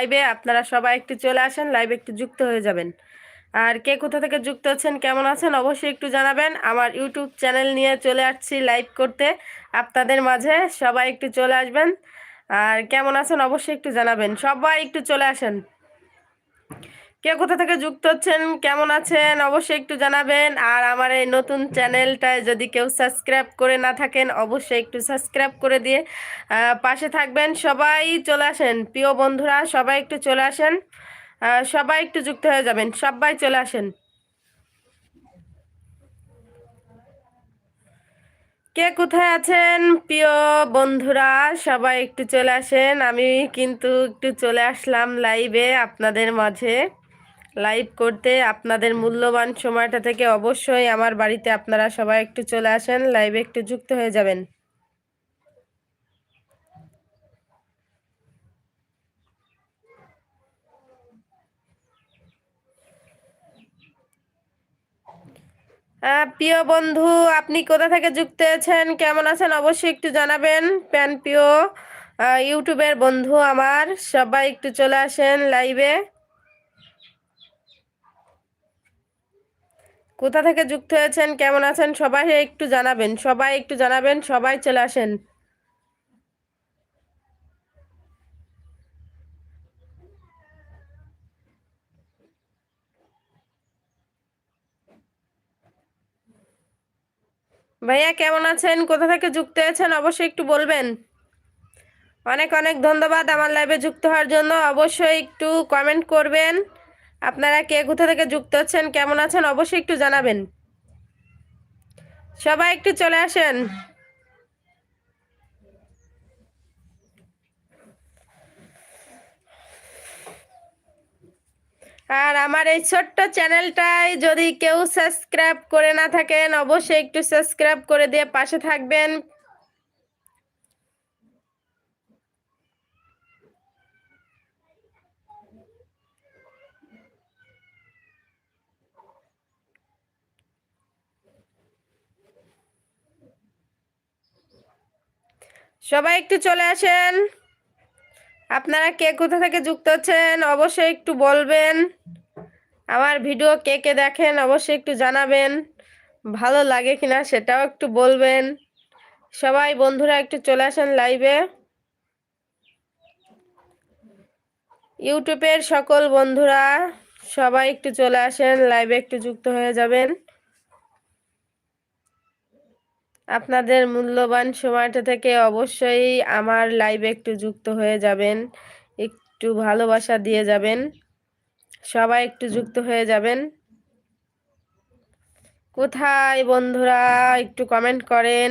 লাইভে আপনারা সবাই একটু চলে আসেন লাইভে একটু যুক্ত হয়ে যাবেন। আর কে কোথা থেকে যুক্ত আছেন, কেমন আছেন, অবশ্যই একটু জানাবেন। আমার ইউটিউব চ্যানেল নিয়ে চলে আসছি লাইভ করতে। আপনাদের মাঝে সবাই একটু চলে আসবেন। আর কেমন আছেন, অবশ্যই একটু জানাবেন। সবাই একটু চলে আসেন। কে কোথা থেকে যুক্ত হচ্ছেন, কেমন আছেন, অবশ্যই একটু জানাবেন। আর আমার এই নতুন চ্যানেলটায় যদি কেউ সাবস্ক্রাইব করে না থাকেন, অবশ্যই একটু সাবস্ক্রাইব করে দিয়ে পাশে থাকবেন। সবাই চলে আসেন, প্রিয় বন্ধুরা, সবাই একটু চলে আসেন। সবাই একটু যুক্ত হয়ে যাবেন, সবাই চলে আসেন। কে কোথায় আছেন, প্রিয় বন্ধুরা? সবাই একটু চলে আসেন। আমি কিন্তু একটু চলে আসলাম লাইভে আপনাদের মাঝে। লাইভ করতে আপনাদের মূল্যবান সময়টা থেকে অবশ্যই আমার বাড়িতে আপনারা সবাই একটু চলে আসেন, লাইভে একটু যুক্ত হয়ে যাবেন। প্রিয় বন্ধু, আপনি কোথা থেকে যুক্ত হয়েছেন? কেমন আছেন? অবশ্যই একটু জানাবেন। প্যান প্রিয় ইউটিউবের বন্ধু আমার। সবাই একটু চলে আসেন লাইভে। কোথা থেকে যুক্ত হয়েছেন? কেমন আছেন? সবাই একটু জানাবেন। সবাই একটু জানাবেন, সবাই চলে আসেন। ভাইয়া, কেমন আছেন? কোথা থেকে যুক্ত হয়েছেন? অবশ্যই একটু বলবেন। অনেক অনেক ধন্যবাদ আমার লাইভে যুক্ত হওয়ার জন্য। অবশ্যই একটু কমেন্ট করবেন। আপনারা কে কোথা থেকে যুক্ত হচ্ছেন কেমন আছেন, অবশ্যই একটু জানাবেন। সবাই একটু চলে আসেন। আর আমার এই ছোট্ট চ্যানেলটায় যদি কেউ সাবস্ক্রাইব করে না থাকেন, অবশ্যই একটু সাবস্ক্রাইব করে দিয়ে পাশে থাকবেন। সবাই একটু চলে আসেন। আপনারা কে কোথা থেকে যুক্ত হচ্ছেন অবশ্যই একটু বলবেন। আমার ভিডিও কে কে দেখেন অবশ্যই একটু জানাবেন। ভালো লাগে কিনা সেটাও একটু বলবেন। সবাই বন্ধুরা একটু চলে আসেন লাইভে ইউটিউবের সকল বন্ধুরা সবাই একটু চলে আসেন লাইভে একটু যুক্ত হয়ে যাবেন। আপনাদের মূল্যবান সময়টা থেকে অবশ্যই আমার লাইভে একটু যুক্ত হয়ে যাবেন, একটু ভালোবাসা দিয়ে যাবেন, সবাই একটু যুক্ত হয়ে যাবেন। কোথায় বন্ধুরা, একটু কমেন্ট করেন।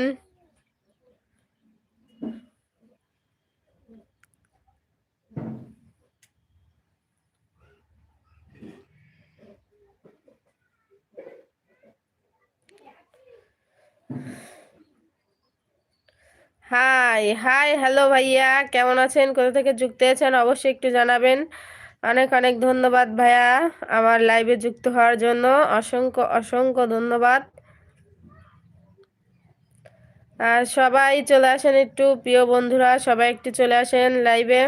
হাই হাই হ্যালো ভাইয়া। কেমন আছেন? কোথা থেকে যুক্ত আছেন? অবশ্যই একটু জানাবেন। অনেক অনেক ধন্যবাদ ভাইয়া আমার লাইভে যুক্ত হওয়ার জন্য। অসংখ্য অসংখ্য ধন্যবাদ। আর সবাই চলে আসেন একটু। প্রিয় বন্ধুরা, সবাই একটু চলে আসেন লাইভে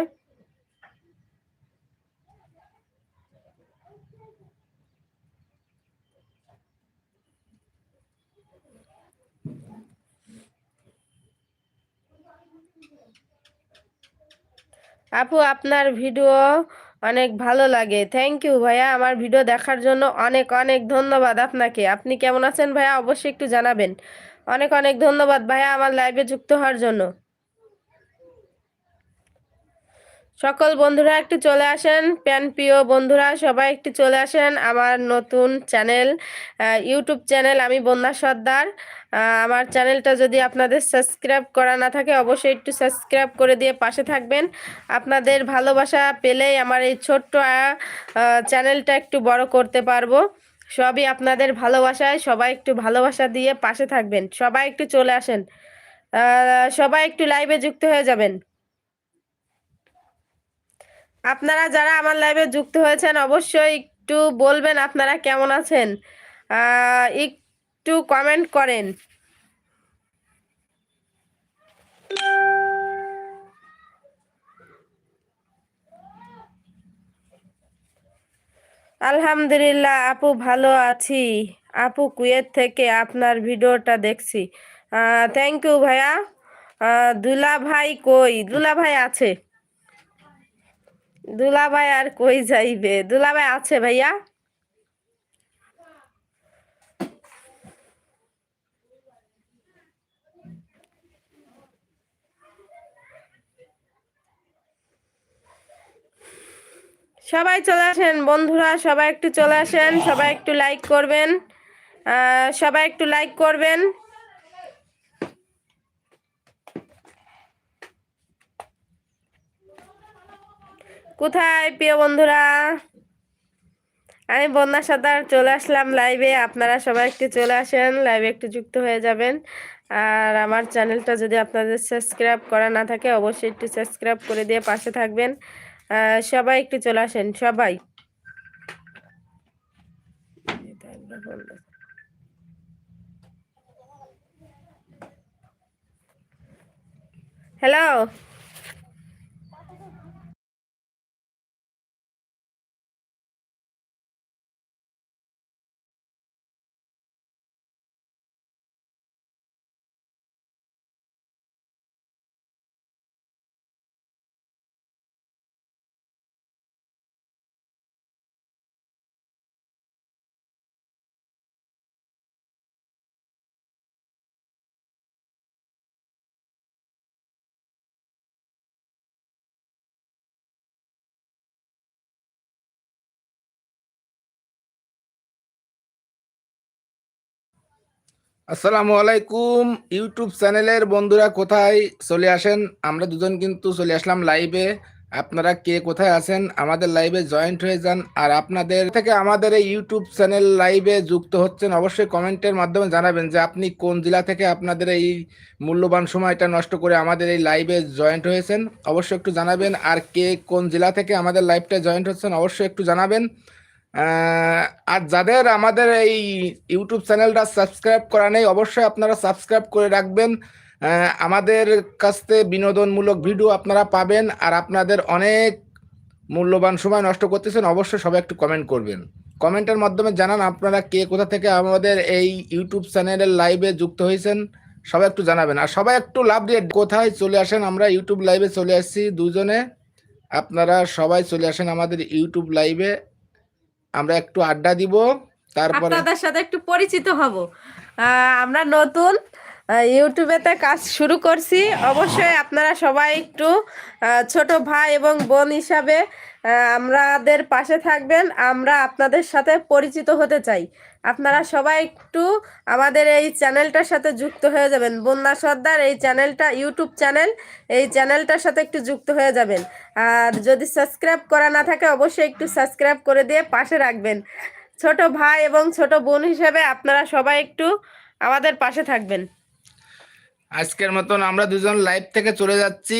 আপু, আপনার ভিডিও অনেক ভালো লাগে। থ্যাংক ইউ ভাইয়া। আমার ভিডিও দেখার জন্য অনেক অনেক ধন্যবাদ আপনাকে। আপনি কেমন আছেন ভাইয়া? অবশ্যই একটু জানাবেন। অনেক অনেক ধন্যবাদ ভাইয়া আমার লাইভে যুক্ত হওয়ার জন্য। সকল বন্ধুরা একটু চলে আসেন। প্যান প্রিয় বন্ধুরা, সবাই একটু চলে আসেন আমার নতুন চ্যানেল ইউটিউব চ্যানেল, আমি বন্যা সর্দার। আমার চ্যানেলটা যদি আপনাদের সাবস্ক্রাইব করা না থাকে, অবশ্যই একটু সাবস্ক্রাইব করে দিয়ে পাশে থাকবেন। আপনাদের ভালোবাসা পেলেই আমার এই ছোট্ট চ্যানেলটা একটু বড় করতে পারব। সবই আপনাদের ভালোবাসায়, সবাই একটু ভালোবাসা দিয়ে পাশে থাকবেন। সবাই একটু চলে আসেন। সবাই একটু লাইভে যুক্ত হয়ে যাবেন। আপনারা যারা আমার লাইভে যুক্ত হয়েছেন, অবশ্যই একটু বলবেন আপনারা কেমন আছেন। একটু কমেন্ট করেন। আলহামদুলিল্লাহ, আপু ভালো আছি। আপু কুয়েত থেকে আপনার ভিডিওটা দেখছি। থ্যাংক ইউ ভাইয়া। দুলা ভাই কই? দুলা ভাই আছে। দুলা ভাই আর কই যাইবে? দুলা ভাই আছে ভাইয়া? সবাই চলে আসেন বন্ধুরা, সবাই একটু চলে আসেন, সবাই একটু লাইক করবেন সবাই একটু লাইক করবেন। কোথায়, প্রিয় বন্ধুরা? আমি বন্যা সাঁতার চলে আসলাম লাইভে আপনারা সবাই একটু চলে আসেন লাইভে একটু যুক্ত হয়ে যাবেন। আর আমার চ্যানেলটা যদি আপনাদের সাবস্ক্রাইব করা না থাকে, অবশ্যই একটু সাবস্ক্রাইব করে দিয়ে পাশে থাকবেন। সবাই একটু চলে আসেন, সবাই। হ্যালো আসসালামু আলাইকুম, ইউটিউব চ্যানেলের বন্ধুরা কোথায় চলে আসেন? আমরা দুজন কিন্তু চলে আসলাম লাইভে আপনারা কে কোথায় আছেন? আমাদের লাইভে জয়েন্ট হয়ে যান। আর আপনাদের থেকে আমাদের এই ইউটিউব চ্যানেল লাইভে যুক্ত হচ্ছেন, অবশ্যই কমেন্টের মাধ্যমে জানাবেন যে আপনি কোন জেলা থেকে আপনাদের এই মূল্যবান সময়টা নষ্ট করে আমাদের এই লাইভে জয়েন্ট হয়েছেন। অবশ্যই একটু জানাবেন। আর কে কোন জেলা থেকে আমাদের লাইভটা জয়েন্ট হচ্ছেন, অবশ্যই একটু জানাবেন। আর যাদের আমাদের এই ইউটিউব চ্যানেলটা সাবস্ক্রাইব করা নেই, অবশ্যই আপনারা সাবস্ক্রাইব করে রাখবেন। আমাদের কাছ বিনোদনমূলক ভিডিও আপনারা পাবেন, আর আপনাদের অনেক মূল্যবান সময় নষ্ট করতেছেন, অবশ্যই সবাই একটু কমেন্ট করবেন। কমেন্টের মাধ্যমে জানান আপনারা কে কোথা থেকে আমাদের এই ইউটিউব চ্যানেলের লাইভে যুক্ত হয়েছেন, সবাই একটু জানাবেন। আর সবাই একটু লাভ দিয়ে কোথায় চলে আসেন, আমরা ইউটিউব লাইভে চলে আসছি দুজনে। আপনারা সবাই চলে আসেন আমাদের ইউটিউব লাইভে আমরা একটু আড্ডা দিব, তারপরে আপনাদের সাথে একটু পরিচিত হব। আমরা নতুন ইউটিউবেতে কাজ শুরু করছি। অবশ্যই আপনারা সবাই একটু ছোট ভাই এবং বোন হিসাবে আমাদের পাশে থাকবেন। আমরা আপনাদের সাথে পরিচিত হতে চাই। আপনারা সবাই একটু আমাদের এই চ্যানেলটার সাথে যুক্ত হয়ে যাবেন। বন্যা সর্দার এই চ্যানেলটা, ইউটিউব চ্যানেল, এই চ্যানেলটার সাথে একটু যুক্ত হয়ে যাবেন। আর যদি সাবস্ক্রাইব করা না থাকে, অবশ্যই একটু সাবস্ক্রাইব করে দিয়ে পাশে রাখবেন। ছোট ভাই এবং ছোট বোন হিসেবে আপনারা সবাই একটু আমাদের পাশে থাকবেন। আজকের মতন আমরা দুজন লাইভ থেকে চলে যাচ্ছি।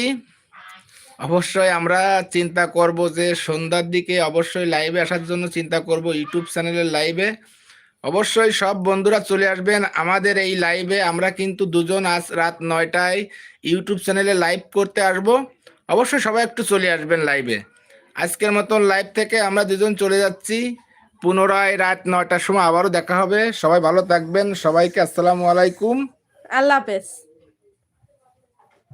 অবশ্যই আমরা চিন্তা করব যে সন্ধ্যার দিকে অবশ্যই লাইভে আসার জন্য চিন্তা করব ইউটিউব চ্যানেলের লাইভে। অবশ্যই সব বন্ধুরা চলে আসবেন আমাদের এই লাইভে আমরা কিন্তু দুজন আজ রাত নয়টায় ইউটিউব চ্যানেলে লাইভ করতে আসব। অবশ্যই সবাই একটু চলে আসবেন লাইভে আজকের মতন লাইভ থেকে আমরা দুজন চলে যাচ্ছি। পুনরায় রাত নয়টার সময় আবারও দেখা হবে। সবাই ভালো থাকবেন। সবাইকে আসসালামু আলাইকুম। আল্লাহ হাফেজ।